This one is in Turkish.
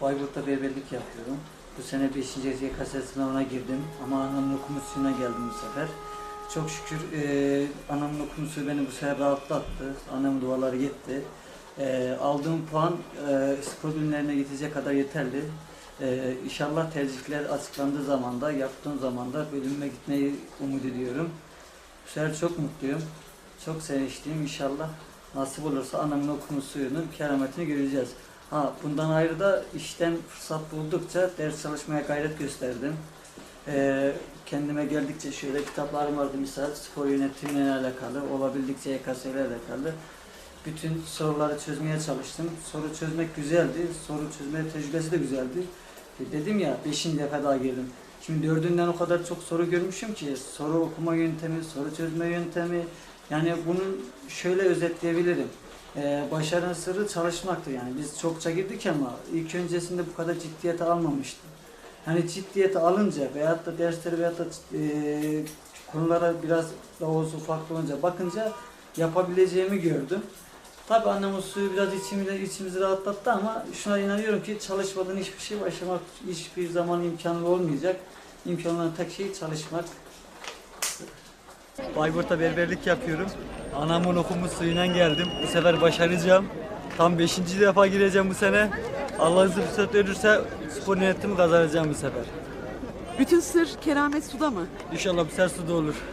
Bayburt'ta berberlik yapıyorum. Bu sene 5. YKS sınavına girdim ama anamın okumuş suyuna geldim bu sefer. Çok şükür e, anamın okumuş suyu beni bu sefer rahatlattı. Anamın duaları yetti. E, aldığım puan e, spor ürünlerine yetecek kadar yeterli. E, inşallah tercihler açıklandığı zaman da yaptığım zaman da bölümüme gitmeyi umut ediyorum. Bu sefer çok mutluyum. Çok sevinçliyim. İnşallah nasip olursa anamın okumuş suyunun kerametini göreceğiz. Ha, bundan ayrı da işten fırsat buldukça ders çalışmaya gayret gösterdim. Ee, kendime geldikçe şöyle kitaplarım vardı misal spor yönetimiyle alakalı, olabildikçe YKS ile alakalı. Bütün soruları çözmeye çalıştım. Soru çözmek güzeldi, soru çözme tecrübesi de güzeldi. E, dedim ya 5. defa daha girdim. Şimdi dördünden o kadar çok soru görmüşüm ki soru okuma yöntemi, soru çözme yöntemi. Yani bunun şöyle özetleyebilirim. Ee, başarının sırrı çalışmaktır yani. Biz çokça girdik ama ilk öncesinde bu kadar ciddiyete almamıştım. Hani ciddiyete alınca veyahut da dersleri veyahut da e, konulara biraz daha olsun farklı olunca bakınca yapabileceğimi gördüm. Tabii annemin suyu biraz içimizi, içimizi rahatlattı ama şuna inanıyorum ki çalışmadan hiçbir şey başlamak hiçbir zaman imkanlı olmayacak. İmkanı olan tek şey çalışmak. Bayburt'ta berberlik yapıyorum. Anamın okumuş suyuna geldim. Bu sefer başaracağım. Tam 5. defa gireceğim bu sene. Allah izin fırsat verirse spor niyetimi kazanacağım bu sefer. Bütün sır keramet suda mı? İnşallah bu sefer suda olur.